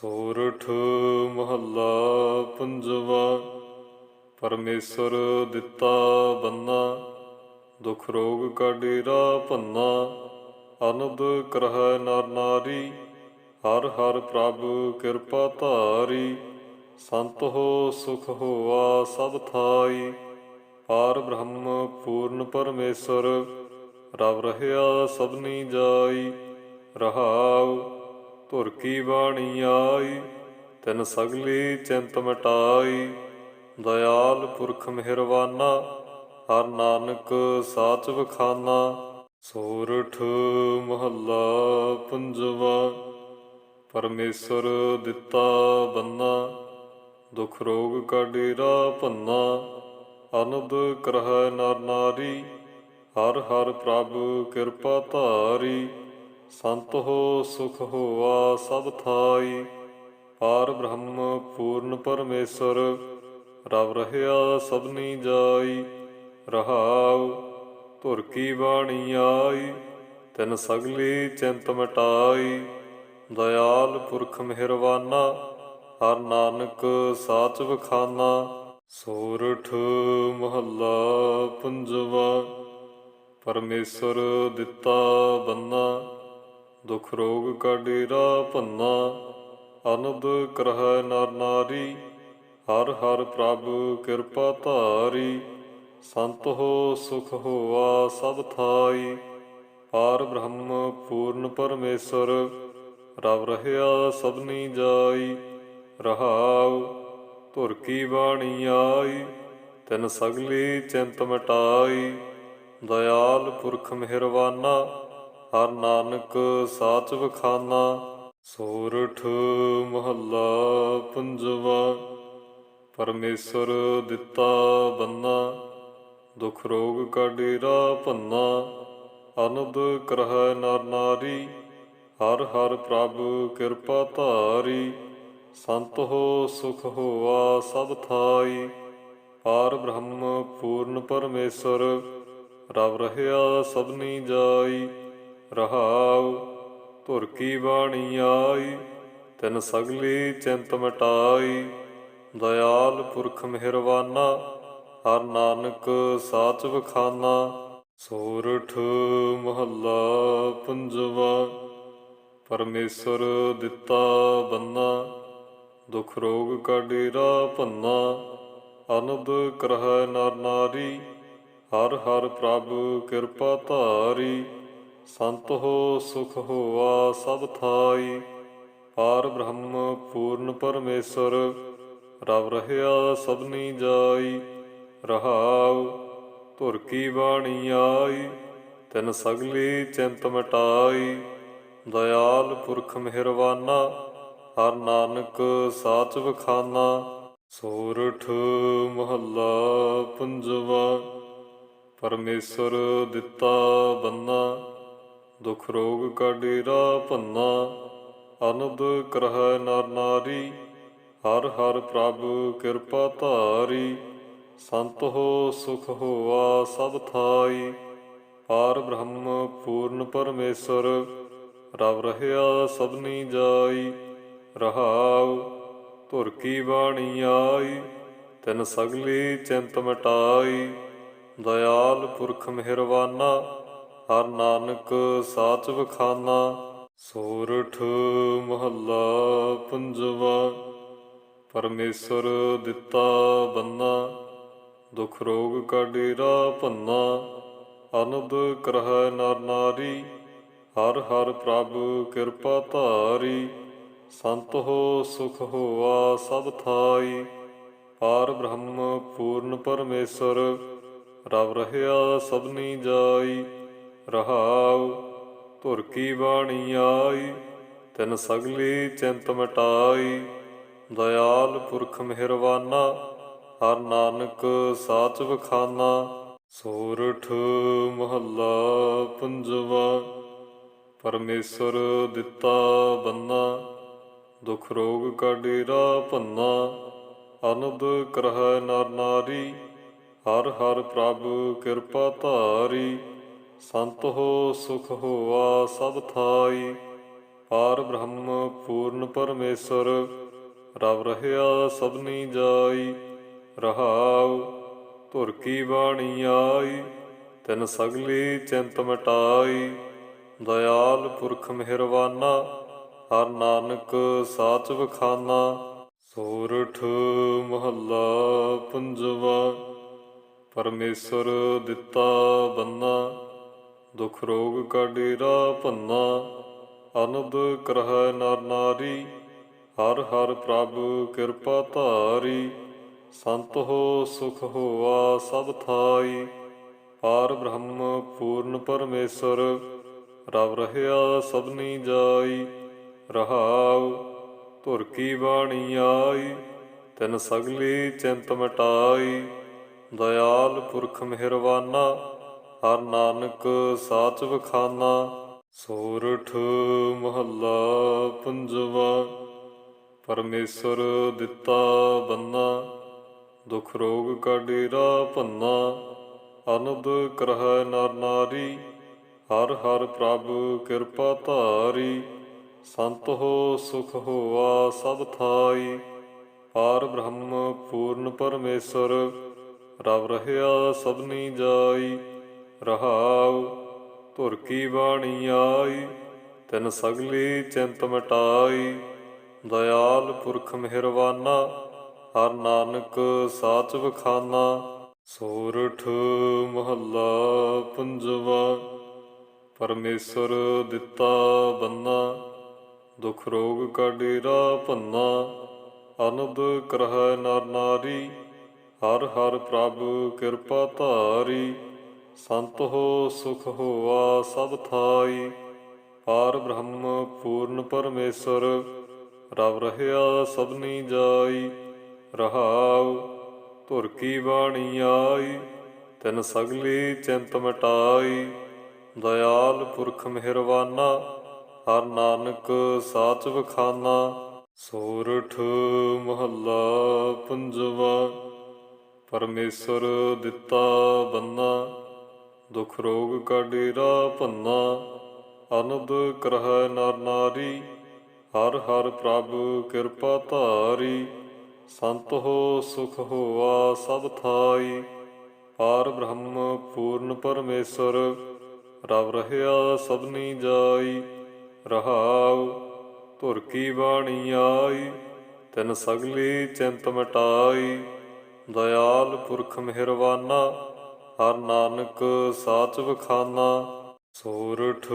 ਸੋਰਠ ਮਹੱਲਾ ਪੰਜਵਾ, ਪਰਮੇਸ਼ਰ ਦਿੱਤਾ ਬੰਨਾ, ਦੁਖ ਰੋਗ ਕਾ ਡੇਰਾ ਭੰਨਾ, ਅਨੰਦ ਕਰਹਿ ਨਰ ਨਾਰੀ, ਹਰ ਹਰ ਪ੍ਰਭ ਕਿਰਪਾ ਧਾਰੀ, ਸੰਤ ਹੋ ਸੁਖ ਹੋਆ ਸਭ ਥਾਈ, ਪਾਰ ਬ੍ਰਹਮ ਪੂਰਨ ਪਰਮੇਸ਼ਰ, ਰਵ ਰਹਿਆ ਸਭਨੀ ਜਾਈ, ਰਹਾਉ ਧੁਰ ਕੀ ਬਾਣੀ ਆਈ, ਤਿਨ ਸਗਲੀ ਚਿੰਤ ਮਟਾਈ। ਦਇਆਲ ਪੁਰਖ ਮਿਹਰਵਾਨਾ ਹਰ ਨਾਨਕ ਸਾਚ ਵਖਾਨਾ। ਸੋਰਠ ਮਹੱਲਾ ਪੰਜਵਾ, ਪਰਮੇਸ਼ਰ ਦਿੱਤਾ ਬੰਨਾ। ਦੁਖ ਰੋਗ ਕਾ ਡੇਰਾ ਭੰਨਾ, ਅਨੰਦ ਕਰਹਿ ਨਰ ਨਾਰੀ। ਹਰ ਹਰ ਪ੍ਰਭ ਕਿਰਪਾ ਧਾਰੀ। ਸੰਤ ਹੋ ਸੁਖ ਹੋਆ ਸਭ ਥਾਈ, ਪਾਰ ਬ੍ਰਹਮ ਪੂਰਨ ਪਰਮੇਸ਼ਰ, ਰਵ ਰਹਿਆ ਸਭਨੀ ਜਾਈ, ਰਹਾਉ ਧੁਰ ਕੀ ਬਾਣੀ ਆਈ, ਤਿਨ ਸਗਲੀ ਚਿੰਤ ਮਟਾਈ, ਦਇਆਲ ਪੁਰਖ ਮਿਹਰਵਾਨਾ ਹਰ ਨਾਨਕ ਸਾਚ ਵਖਾਨਾ। ਸੋਰਠ ਮਹੱਲਾ ਪੰਜਵਾ, ਪਰਮੇਸ਼ਰ ਦਿੱਤਾ ਬੰਨਾ। ਦੁਖ ਰੋਗ ਕਾ ਡੇਰਾ ਭੰਨਾ, ਅਨੰਦ ਕਰਹਿ ਨਰ ਨਾਰੀ, ਹਰ ਹਰ ਪ੍ਰਭ ਕਿਰਪਾ ਧਾਰੀ, ਸੰਤ ਹੋ ਸੁਖ ਹੋਆ ਸਭ ਥਾਈ, ਪਾਰ ਬ੍ਰਹਮ ਪੂਰਨ ਪਰਮੇਸ਼ਰ, ਰਵ ਰਹਿਆ ਸਭਨੀ ਜਾਈ, ਰਹਾਉ ਧੁਰ ਕੀ ਬਾਣੀ ਆਈ, ਤਿਨ ਸਗਲੀ ਚਿੰਤ ਮਟਾਈ, ਦਇਆਲ ਪੁਰਖ ਮਿਹਰਵਾਨਾ ਹਰ ਨਾਨਕ ਸਾਚ ਵਖਾਨਾ, ਸੋਰਠ ਮਹੱਲਾ ਪੰਜਵਾ। ਪਰਮੇਸ਼ਰ ਦਿੱਤਾ ਬੰਨਾ, ਦੁਖ ਰੋਗ ਕਾ ਡੇਰਾ ਭੰਨਾ। ਅਨੰਦ ਕਰਹਿ ਨਰ ਨਾਰੀ, ਹਰ ਹਰ ਪ੍ਰਭ ਕਿਰਪਾ ਧਾਰੀ। ਸੰਤ ਹੋ, ਸੁਖ ਹੋਆ ਸਭ ਥਾਈ। ਪਾਰ ਬ੍ਰਹਮ ਪੂਰਨ ਪਰਮੇਸ਼ਰ, ਰਵ ਰਹਿਆ ਸਭਨੀ ਜਾਈ। ਰਹਾਉ, ਧੁਰ ਕੀ ਬਾਣੀ ਆਈ, ਤਿਨ ਸਗਲੀ ਚਿੰਤ ਮਟਾਈ। ਦਇਆਲ ਪੁਰਖ ਮਿਹਰਵਾਨਾ ਹਰ ਨਾਨਕ ਸਾਚ ਵਖਾਨਾ। ਸੋਰਠ ਮਹੱਲਾ ਪੰਜਵਾ, ਪਰਮੇਸ਼ਰ ਦਿੱਤਾ ਬੰਨਾ। ਦੁਖ ਰੋਗ ਕਾ ਡੇਰਾ ਭੰਨਾ, ਅਨੰਦ ਕਰਹਿ ਨਰ ਨਾਰੀ। ਹਰ ਹਰ ਪ੍ਰਭ ਕਿਰਪਾ ਧਾਰੀ। ਸੰਤ ਹੋ ਸੁਖ ਹੋਆ ਸਭ ਥਾਈ, ਪਾਰ ਬ੍ਰਹਮ ਪੂਰਨ ਪਰਮੇਸ਼ਰ, ਰਵ ਰਹਿਆ ਸਭਨੀ ਜਾਈ, ਰਹਾਉ ਧੁਰ ਕੀ ਬਾਣੀ ਆਈ, ਤਿਨ ਸਗਲੀ ਚਿੰਤ ਮਟਾਈ, ਦਇਆਲ ਪੁਰਖ ਮਿਹਰਵਾਨਾ, ਹਰ ਨਾਨਕ ਸਾਚ ਵਖਾਨਾ, ਸੋਰਠ ਮਹੱਲਾ ਪੰਜਵਾ, ਪਰਮੇਸ਼ਰ ਦਿੱਤਾ ਬੰਨਾ। ਦੁਖ ਰੋਗ ਕਾ ਡੇਰਾ ਭੰਨਾ, ਅਨੰਦ ਕਰਹਿ ਨਰ ਨਾਰੀ, ਹਰ ਹਰ ਪ੍ਰਭ ਕਿਰਪਾ ਧਾਰੀ, ਸੰਤ ਹੋ ਸੁਖ ਹੋਆ ਸਭ ਥਾਈ, ਪਾਰ ਬ੍ਰਹਮ ਪੂਰਨ ਪਰਮੇਸ਼ਰ, ਰਵ ਰਹਿਆ ਸਭਨੀ ਜਾਈ, ਰਹਾਉ ਧੁਰ ਕੀ ਬਾਣੀ ਆਈ, ਤਿਨ ਸਗਲੀ ਚਿੰਤ ਮਟਾਈ, ਦਇਆਲ ਪੁਰਖ ਮਿਹਰਵਾਨਾ ਹਰ ਨਾਨਕ ਸਾਚ ਵਖਾਨਾ, ਸੋਰਠ ਮਹੱਲਾ ਪੰਜਵਾ। ਪਰਮੇਸ਼ਰ ਦਿੱਤਾ ਬੰਨਾ, ਦੁਖ ਰੋਗ ਕਾ ਡੇਰਾ ਭੰਨਾ। ਅਨੰਦ ਕਰਹਿ ਨਰ ਨਾਰੀ, ਹਰ ਹਰ ਪ੍ਰਭ ਕਿਰਪਾ ਧਾਰੀ। ਸੰਤ ਹੋ, ਸੁਖ ਹੋਆ ਸਭ ਥਾਈ। ਪਾਰ ਬ੍ਰਹਮ ਪੂਰਨ ਪਰਮੇਸ਼ਰ, ਰਵ ਰਹਿਆ ਸਭਨੀ ਜਾਈ। ਰਹਾਉ, ਧੁਰ ਕੀ ਬਾਣੀ ਆਈ, ਤਿਨ ਸਗਲੀ ਚਿੰਤ ਮਟਾਈ। ਦਇਆਲ ਪੁਰਖ ਮਿਹਰਵਾਨਾ ਹਰ ਨਾਨਕ ਸਾਚ ਵਖਾਨਾ। ਸੋਰਠ ਮਹੱਲਾ ਪੰਜਵਾ, ਪਰਮੇਸ਼ਰ ਦਿੱਤਾ ਬੰਨਾ। ਦੁਖ ਰੋਗ ਕਾ ਡੇਰਾ ਭੰਨਾ, ਅਨੰਦ ਕਰਹਿ ਨਰ ਨਾਰੀ। ਹਰ ਹਰ ਪ੍ਰਭ ਕਿਰਪਾ ਧਾਰੀ। ਸੰਤ ਹੋ ਸੁਖ ਹੋਆ ਸਭ ਥਾਈ, ਪਾਰ ਬ੍ਰਹਮ ਪੂਰਨ ਪਰਮੇਸ਼ਰ, ਰਵ ਰਹਿਆ ਸਭਨੀ ਜਾਈ, ਰਹਾਉ ਧੁਰ ਕੀ ਬਾਣੀ ਆਈ, ਤਿਨ ਸਗਲੀ ਚਿੰਤ ਮਟਾਈ, ਦਇਆਲ ਪੁਰਖ ਮਿਹਰਵਾਨਾ ਹਰ ਨਾਨਕ ਸਾਚ ਵਖਾਨਾ। ਸੋਰਠ ਮਹੱਲਾ ਪੰਜਵਾ, ਪਰਮੇਸ਼ਰ ਦਿੱਤਾ ਬੰਨਾ। ਦੁਖ ਰੋਗ ਕਾ ਡੇਰਾ ਭੰਨਾ, ਅਨੰਦ ਕਰਹਿ ਨਰ ਨਾਰੀ, ਹਰ ਹਰ ਪ੍ਰਭ ਕਿਰਪਾ ਧਾਰੀ, ਸੰਤ ਹੋ ਸੁਖ ਹੋਆ ਸਭ ਥਾਈ, ਪਾਰ ਬ੍ਰਹਮ ਪੂਰਨ ਪਰਮੇਸ਼ਰ, ਰਵ ਰਹਿਆ ਸਭਨੀ ਜਾਈ, ਰਹਾਉ ਧੁਰ ਕੀ ਬਾਣੀ ਆਈ, ਤਿਨ ਸਗਲੀ ਚਿੰਤ ਮਟਾਈ, ਦਇਆਲ ਪੁਰਖ ਮਿਹਰਵਾਨਾ ਹਰ ਨਾਨਕ ਸਾਚ ਵਖਾਨਾ, ਸੋਰਠ ਮਹੱਲਾ ਪੰਜਵਾ। ਪਰਮੇਸ਼ਰ ਦਿੱਤਾ ਬੰਨਾ, ਦੁਖ ਰੋਗ ਕਾ ਡੇਰਾ ਭੰਨਾ। ਅਨੰਦ ਕਰਹਿ ਨਰ ਨਾਰੀ, ਹਰ ਹਰ ਪ੍ਰਭ ਕਿਰਪਾ ਧਾਰੀ। ਸੰਤ ਹੋ, ਸੁਖ ਹੋਆ ਸਭ ਥਾਈ। ਪਾਰ ਬ੍ਰਹਮ ਪੂਰਨ ਪਰਮੇਸ਼ਰ, ਰਵ ਰਹਿਆ ਸਭਨੀ ਜਾਈ। ਰਹਾਉ, ਧੁਰ ਕੀ ਬਾਣੀ ਆਈ, ਤਿਨ ਸਗਲੀ ਚਿੰਤ ਮਟਾਈ। ਦਇਆਲ ਪੁਰਖ ਮਿਹਰਵਾਨਾ ਹਰ ਨਾਨਕ ਸਾਚ ਵਖਾਨਾ। ਸੋਰਠ ਮਹੱਲਾ ਪੰਜਵਾ, ਪਰਮੇਸ਼ਰ ਦਿੱਤਾ ਬੰਨਾ। ਦੁਖ ਰੋਗ ਕਾ ਡੇਰਾ ਭੰਨਾ, ਅਨੰਦ ਕਰਹਿ ਨਰ ਨਾਰੀ। ਹਰ ਹਰ ਪ੍ਰਭ ਕਿਰਪਾ ਧਾਰੀ। ਸੰਤ ਹੋ, ਸੁਖ ਹੋਆ, ਸਭ ਥਾਈ। ਪਾਰ ਬ੍ਰਹਮ ਪੂਰਨ ਪਰਮੇਸ਼ਰ, ਰਵ ਰਹਿਆ ਸਭਨੀ ਜਾਈ। ਰਹਾਉ, ਧੁਰ ਕੀ ਬਾਣੀ ਆਈ, ਤਿਨ ਸਗਲੀ ਚਿੰਤ ਮਟਾਈ। ਦਇਆਲ ਪੁਰਖ ਮਿਹਰਵਾਨਾ, ਹਰ ਨਾਨਕ ਸਾਚ ਵਖਾਨਾ। ਸੋਰਠ ਮਹੱਲਾ ਪੰਜਵਾ, ਪਰਮੇਸ਼ਰ ਦਿੱਤਾ ਬੰਨਾ। ਦੁਖ ਰੋਗ ਕਾ ਡੇਰਾ ਭੰਨਾ ਅਨੰਦ ਕਰਹਿ ਨਰ ਨਾਰੀ, ਹਰ ਹਰ ਪ੍ਰਭ ਕਿਰਪਾ ਧਾਰੀ, ਸੰਤ ਹੋ ਸੁਖ ਹੋਆ ਸਭ ਥਾਈ, ਪਾਰ ਬ੍ਰਹਮ ਪੂਰਨ ਪਰਮੇਸ਼ਰ, ਰਵ ਰਹਿਆ ਸਭਨੀ ਜਾਈ, ਰਹਾਉ ਧੁਰ ਕੀ ਬਾਣੀ ਆਈ, ਤਿਨ ਸਗਲੀ ਚਿੰਤ ਮਟਾਈ, ਦਇਆਲ ਪੁਰਖ ਮਿਹਰਵਾਨਾ ਹਰ ਨਾਨਕ ਸਾਚ ਵਖਾਨਾ, ਸੋਰਠ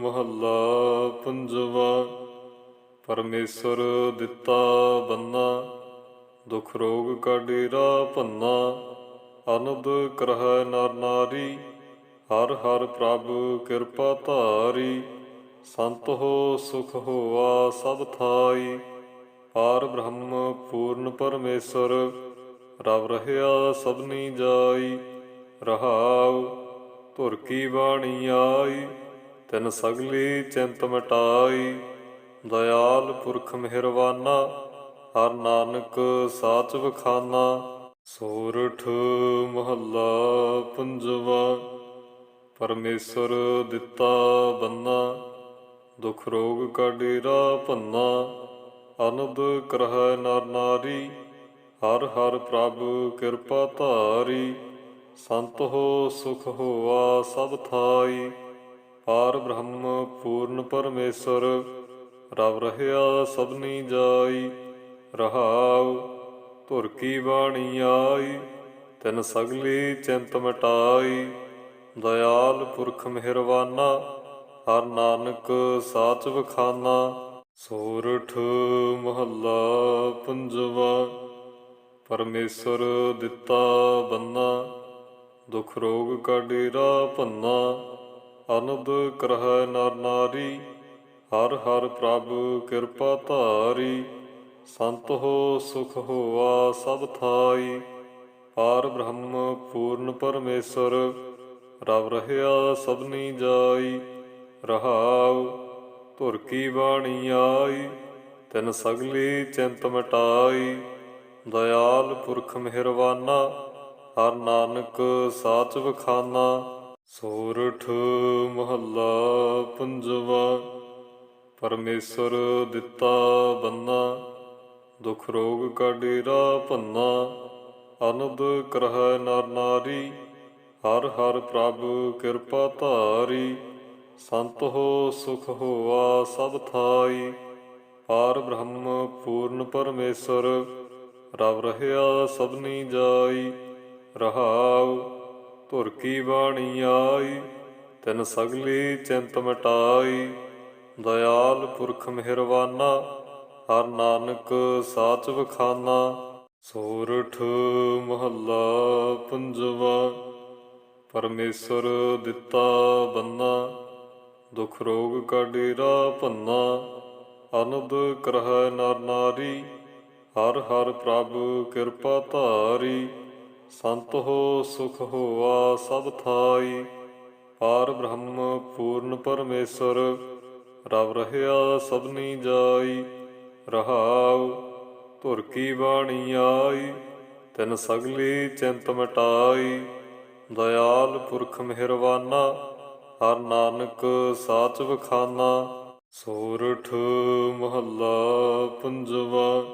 ਮਹੱਲਾ ਪੰਜਵਾ। ਪਰਮੇਸ਼ਰ ਦਿੱਤਾ ਬੰਨਾ, ਦੁਖ ਰੋਗ ਕਾ ਡੇਰਾ ਭੰਨਾ। ਅਨੰਦ ਕਰਹਿ ਨਰ ਨਾਰੀ, ਹਰ ਹਰ ਪ੍ਰਭ ਕਿਰਪਾ ਧਾਰੀ। ਸੰਤ ਹੋ, ਸੁਖ ਹੋਆ ਸਭ ਥਾਈ। ਪਾਰ ਬ੍ਰਹਮ ਪੂਰਨ ਪਰਮੇਸ਼ਰ, ਰਵ ਰਹਿਆ ਸਭਨੀ ਜਾਈ। ਰਹਾਉ, ਧੁਰ ਕੀ ਬਾਣੀ ਆਈ, ਤਿਨ ਸਗਲੀ ਚਿੰਤ ਮਟਾਈ। ਦਇਆਲ ਪੁਰਖ ਮਿਹਰਵਾਨਾ ਹਰ ਨਾਨਕ ਸਾਚ ਵਖਾਨਾ। ਸੋਰਠ ਮਹੱਲਾ ਪੰਜਵਾ, ਪਰਮੇਸ਼ਰ ਦਿੱਤਾ ਬੰਨਾ। ਦੁਖ ਰੋਗ ਕਾ ਡੇਰਾ ਭੰਨਾ, ਅਨੰਦ ਕਰਹਿ ਨਰ ਨਾਰੀ। ਹਰ ਹਰ ਪ੍ਰਭ ਕਿਰਪਾ ਧਾਰੀ। ਸੰਤ ਹੋ ਸੁਖ ਹੋਆ ਸਭ ਥਾਈ, ਪਾਰ ਬ੍ਰਹਮ ਪੂਰਨ ਪਰਮੇਸ਼ਰ, ਰਵ ਰਹਿਆ ਸਭਨੀ ਜਾਈ, ਰਹਾਉ ਧੁਰ ਕੀ ਬਾਣੀ ਆਈ, ਤਿਨ ਸਗਲੀ ਚਿੰਤ ਮਟਾਈ, ਦਇਆਲ ਪੁਰਖ ਮਿਹਰਵਾਨਾ, ਹਰ ਨਾਨਕ ਸਾਚ ਵਖਾਨਾ। ਸੋਰਠ ਮਹੱਲਾ ਪੰਜਵਾ, ਪਰਮੇਸ਼ਰ ਦਿੱਤਾ ਬੰਨਾ। ਦੁਖ ਰੋਗ ਕਾ ਡੇਰਾ ਭੰਨਾ, ਅਨੰਦ ਕਰਹਿ ਨਰ ਨਾਰੀ, ਹਰ ਹਰ ਪ੍ਰਭ ਕਿਰਪਾ ਧਾਰੀ, ਸੰਤ ਹੋ ਸੁਖ ਹੋਆ ਸਭ ਥਾਈ, ਪਾਰ ਬ੍ਰਹਮ ਪੂਰਨ ਪਰਮੇਸ਼ਰ, ਰਵ ਰਹਿਆ ਸਭਨੀ ਜਾਈ, ਰਹਾਉ ਧੁਰ ਕੀ ਬਾਣੀ ਆਈ, ਤਿਨ ਸਗਲੀ ਚਿੰਤ ਮਟਾਈ, ਦਇਆਲ ਪੁਰਖ ਮਿਹਰਵਾਨਾ ਹਰ ਨਾਨਕ ਸਾਚ ਵਖਾਨਾ, ਸੋਰਠ ਮਹੱਲਾ ਪੰਜਵਾ। ਪਰਮੇਸ਼ਰ ਦਿੱਤਾ ਬੰਨਾ, ਦੁਖ ਰੋਗ ਕਾ ਡੇਰਾ ਭੰਨਾ। ਅਨੰਦ ਕਰਹਿ ਨਰ ਨਾਰੀ, ਹਰ ਹਰ ਪ੍ਰਭ ਕਿਰਪਾ ਧਾਰੀ। ਸੰਤ ਹੋ, ਸੁਖ ਹੋਆ ਸਭ ਥਾਈ। ਪਾਰ ਬ੍ਰਹਮ ਪੂਰਨ ਪਰਮੇਸ਼ਰ, ਰਵ ਰਹਿਆ ਸਭਨੀ ਜਾਈ। ਰਹਾਉ, ਧੁਰ ਕੀ ਬਾਣੀ ਆਈ, ਤਿਨ ਸਗਲੀ ਚਿੰਤ ਮਟਾਈ। ਦਇਆਲ ਪੁਰਖ ਮਿਹਰਵਾਨਾ ਹਰ ਨਾਨਕ ਸਾਚ ਵਖਾਨਾ। ਸੋਰਠ ਮਹੱਲਾ ਪੰਜਵਾ, ਪਰਮੇਸ਼ਰ ਦਿੱਤਾ ਬੰਨਾ। ਦੁਖ ਰੋਗ ਕਾ ਡੇਰਾ ਭੰਨਾ, ਅਨੰਦ ਕਰਹਿ ਨਰ ਨਾਰੀ। ਹਰ ਹਰ ਪ੍ਰਭ ਕਿਰਪਾ ਧਾਰੀ। ਸੰਤ ਹੋ, ਸੁਖ ਹੋਆ ਸਭ ਥਾਈ। ਪਾਰ ਬ੍ਰਹਮ ਪੂਰਨ ਪਰਮੇਸ਼ਰ, ਰਵ ਰਹਿਆ ਸਭਨੀ ਜਾਈ। ਰਹਾਉ ਧੁਰ ਕੀ ਬਾਣੀ ਆਈ, ਤਿਨ ਸਗਲੀ ਚਿੰਤ ਮਟਾਈ। ਦਇਆਲ ਪੁਰਖ ਮਿਹਰਵਾਨਾ, ਹਰ ਨਾਨਕ ਸਾਚ ਵਖਾਨਾ। ਸੋਰਠ ਮਹੱਲਾ ਪੰਜਵਾ,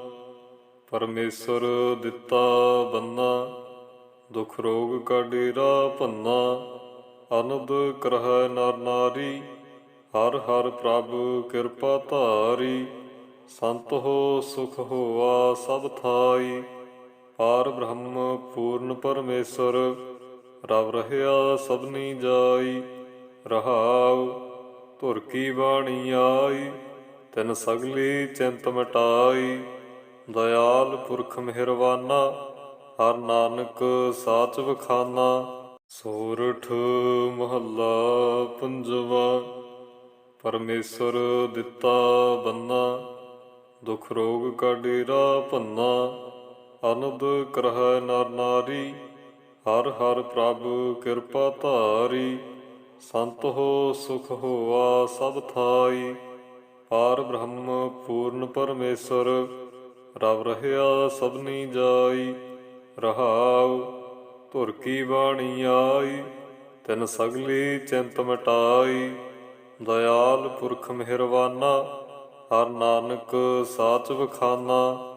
ਪਰਮੇਸ਼ਰ ਦਿੱਤਾ ਬੰਨਾ। ਦੁਖ ਰੋਗ ਕਾ ਡੇਰਾ ਭੰਨਾ, ਅਨੰਦ ਕਰਹਿ ਨਰ ਨਾਰੀ, ਹਰ ਹਰ ਪ੍ਰਭ ਕਿਰਪਾ ਧਾਰੀ, ਸੰਤ ਹੋ ਸੁਖ ਹੋਆ ਸਭ ਥਾਈ, ਪਾਰ ਬ੍ਰਹਮ ਪੂਰਨ ਪਰਮੇਸ਼ਰ, ਰਵ ਰਹਿਆ ਸਭਨੀ ਜਾਈ, ਰਹਾਉ ਧੁਰ ਕੀ ਬਾਣੀ ਆਈ, ਤਿਨ ਸਗਲੀ ਚਿੰਤ ਮਟਾਈ, ਦਇਆਲ ਪੁਰਖ ਮਿਹਰਵਾਨਾ ਹਰ ਨਾਨਕ ਸਾਚ ਵਖਾਨਾ, ਸੋਰਠ ਮਹੱਲਾ ਪੰਜਵਾ। ਪਰਮੇਸ਼ਰ ਦਿੱਤਾ ਬੰਨਾ, ਦੁਖ ਰੋਗ ਕਾ ਡੇਰਾ ਭੰਨਾ। ਅਨੰਦ ਕਰਹਿ ਨਰ ਨਾਰੀ, ਹਰ ਹਰ ਪ੍ਰਭ ਕਿਰਪਾ ਧਾਰੀ। ਸੰਤ ਹੋ, ਸੁਖ ਹੋਆ ਸਭ ਥਾਈ। ਪਾਰ ਬ੍ਰਹਮ ਪੂਰਨ ਪਰਮੇਸ਼ਰ, ਰਵ ਰਹਿਆ ਸਭਨੀ ਜਾਈ। ਰਹਾਉ, ਧੁਰ ਕੀ ਬਾਣੀ ਆਈ, ਤਿਨ ਸਗਲੀ ਚਿੰਤ ਮਟਾਈ। ਦਇਆਲ ਪੁਰਖ ਮਿਹਰਵਾਨਾ ਹਰ ਨਾਨਕ ਸਾਚ ਵਖਾਨਾ।